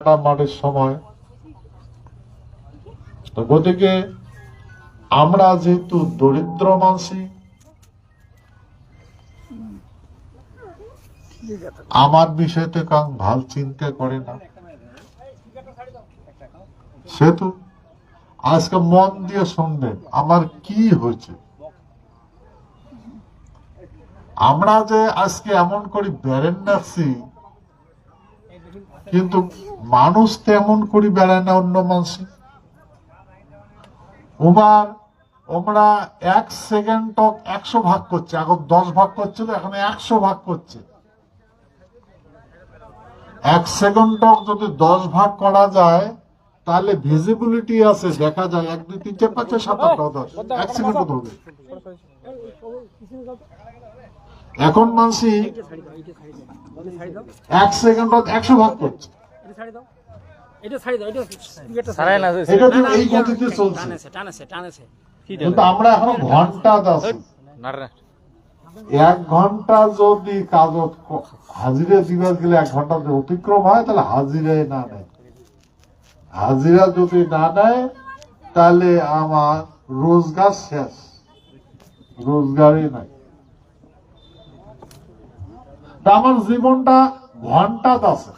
মাঠের সময়। তো গতিকে আমরা যেহেতু দরিদ্র মানসি, আমার বিষয়তে কাং ভালো চিন্তা করে না। সেহেতু আজকে মন দিয়ে শুনবেন আমার কি হয়েছে। আমরা যে আজকে এমন করে রাখছি কিন্তু মানুষ তেমন করে বেড়ায় না অন্য মানুষে। ওবার ওমরা এক সেকেন্ড টক একশো ভাগ করছে এখন দশ ভাগ করছিল, এখন একশো ভাগ করছে। এক সেকেন্ড টক যদি দশ ভাগ করা যায়, তাহলে ভিজিবিলিটি আছে, দেখা যায়। এক, দুই, তিন, চার, পাঁচ সাত, আট দশ। এক সেকেন্ড হবে এখন মানসি এক সেকেন্ড একশো ভাগ করছে। সারাই না এটা তো এই গতিতে চলছে। টানেছে টানেছে টানেছে। কিন্তু আমরা এখন ঘণ্টা আছি না রে এক ঘণ্টা যদি কাগজ ক- হাজিরা দিবার গেলে এক ঘণ্টা যদি অতিক্রম হয় তাহলে হাজিরাই না নেয়। হাজিরা যদি না নেয় তাহলে আমার রোজগার শেষ। রোজগারই নাই। তা আমার জীবনটা ঘণ্টা আছে।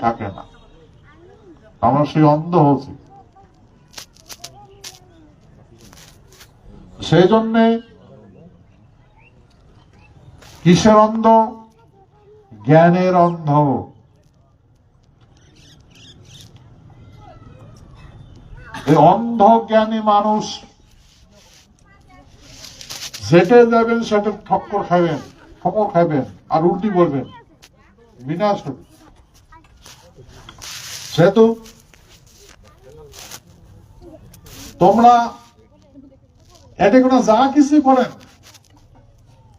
থাকে না। আমার সেই অন্ধ হচ্ছে। সেই জন্যে কিসের অন্ধ? জ্ঞানের অন্ধ। অন্ধ জ্ঞানী মানুষ যেটে যাবেন, সেটা ঠক্কর খাবেন ঠক্কর খাবেন, আর উল্টি বলবেন, বিনাশ হবে। সেহেতু তোমরা এতে কোনো যা কিছু করেন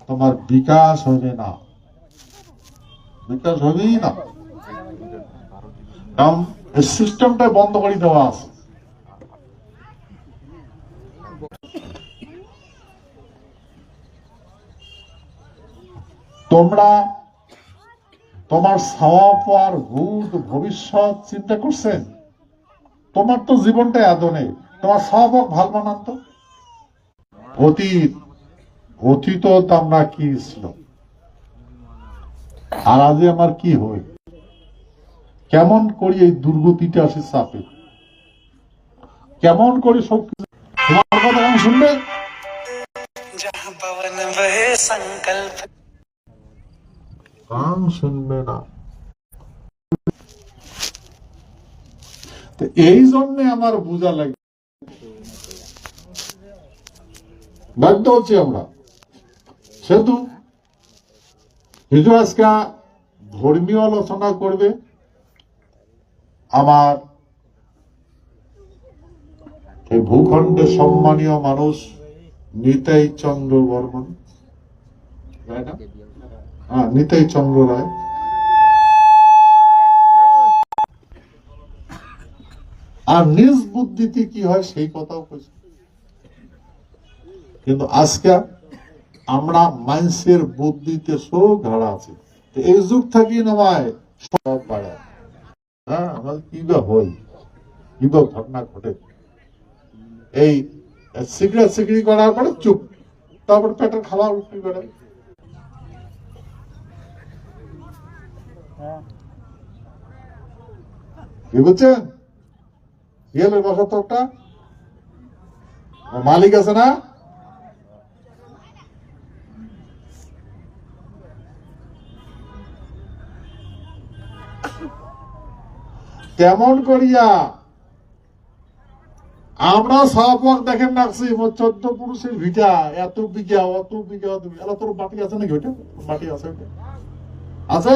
তোমার বিকাশ হবে না। বিকাশ হবেই না। কারণ সিস্টেমটা বন্ধ করে দেওয়া আছে। তোমরা তোমার স্বভাব আর ভূত ভবিষ্যৎ চিন্তা করছেন? তোমার তো জীবনটা নেই তোমার স্বভাব ভালো বানান তো। অতীত অতীত আমরা কি ছিল? আর আজে আমার কি হয়? কেমন করি এই দুর্গতিটা আসে চাপে? কেমন করি সব তোমার কথা শুনবে? जहाँ গান শুনবে না এই জন্য আমার বোঝা লাগে বাধ্য হচ্ছি আমরা সেতু হিজু আজকে ধর্মীয় আলোচনা করবে আমার এই ভূখণ্ডে সম্মানীয় মানুষ নিতাই চন্দ্র বর্মন তাই নিতাই চন্দ্র রায়। আর নিজ বুদ্ধিতে কি হয় সেই কথাও কিন্তু আজকে আমরা মানুষের বুদ্ধিতে সব ঘাড়া আছে। এই যুগ থাকি নয় সব বাড়ে। হ্যাঁ কি বা হই কি ঘটনা ঘটে। এই, সিগারেট সিগড়ি করার পরে চুপ, তারপর পেটের খাবার উঠে বেড়ায় মালিক আছে না? কেমন করিয়া আমরা সবক দেখেন রাখছি চোদ্দ পুরুষের ভিটা, এত বিঘা, অত বিঘা, এলা তোর মাটি আছে নাকি ওইটা? মাটি আছে? আছে?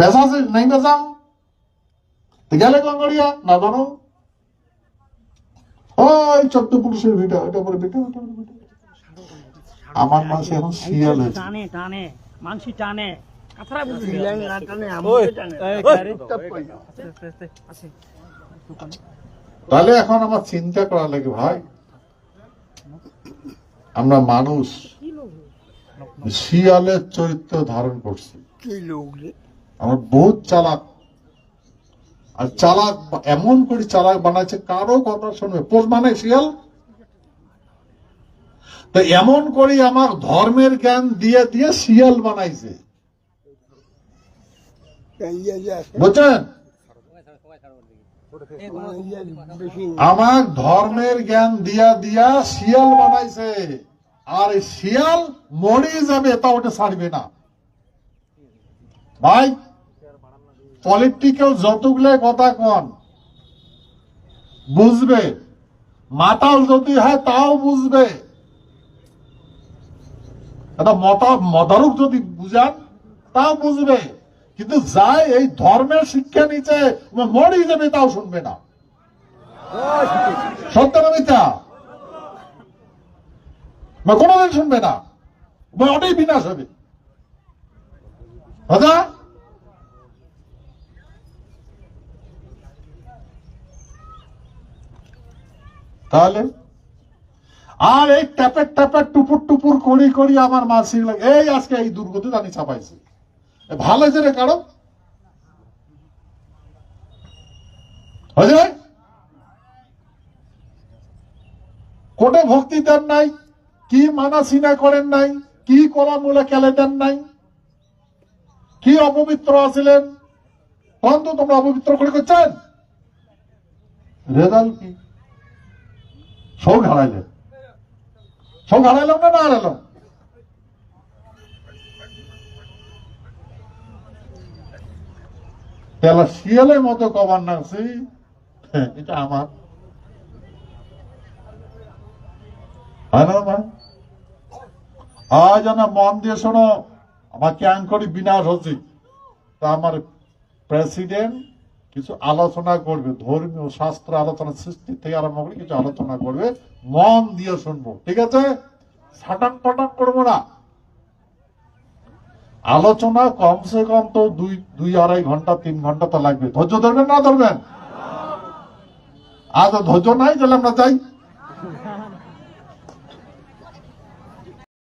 বেচা নাই বেচা তো গেলে করিয়া না জানো ওই চোদ্দ পুরুষের ভিটা ওটা পরে ভিটা ওটা পরে আমার মাসে এখন হয়েছে টানে টানে মানসি টানে। কাঁথরা বুঝি না টানে আমাকে টানে। তাহলে এখন আমার চিন্তা করা লাগে ভাই। আমরা মানুষ শিয়ালের চরিত্র ধারণ করছি কি লোক রে আমার বহুত চালাক। আর চালাক এমন করে চালাক বানাচ্ছে, কারও কথা শুনবে। পোষ মানে শিয়াল তো এমন করে আমার ধর্মের জ্ঞান দিয়ে দিয়ে শিয়াল বানাইছে। বুঝছেন? আমার ধর্মের জ্ঞান দিয়া দিয়া শিয়াল বানাইছে। আর শিয়াল মরে যাবে তা ওটা ছাড়বে না। ভাই পলিটিক্যাল যতগুলো কথা কন, বুঝবে। মাতাল যদি হয়, তাও বুঝবে। মদারুক যদি বুঝান, তাও বুঝবে। কিন্তু যাই এই ধর্মের শিক্ষা নিচে মরে যাবে, তাও শুনবে না। সত্য না মিথ্যা? কোনোদিন শুনবে না। ওটাই বিনাশ হবে। দাদা তাহলে? আর এই ট্যাপের ট্যাপের টুপুর টুপুর করি করি আমার মাসি লাগে। এই আজকে এই দুর্গতি আমি ছাপাইছি। ভালো হয়েছে রে কারণ? কোটে ভক্তি দেন নাই, কি মানা সিনা করেন নাই, কি কলা মূলে কেলে দেন নাই, কি অপবিত্র আছিলেন? তখন তো তোমরা অপবিত্র করে করছেন। রেজাল্ট কি? সব হারাইলেন সব হারাইলাম না না হারাইলাম তাহলে শিয়ালের মতো কবার এটা আমার। হয় না ভাই আজ না মন দিয়ে শোনো। আমার ক্যাং করি বিনাশ হচ্ছে। তা আমার প্রেসিডেন্ট কিছু আলোচনা করবে, ধর্মীয় শাস্ত্র আলোচনা সৃষ্টি থেকে আরম্ভ করে কিছু আলোচনা করবে, মন দিয়ে শুনব, ঠিক আছে? সাটান পাটান করব না। আলোচনা কমসে কম তো দুই দুই আড়াই ঘণ্টা, তিন ঘণ্টা তো লাগবে। ধৈর্য ধরবেন না ধরবেন? আজ ধৈর্য নাই তাহলে আমরা যাই।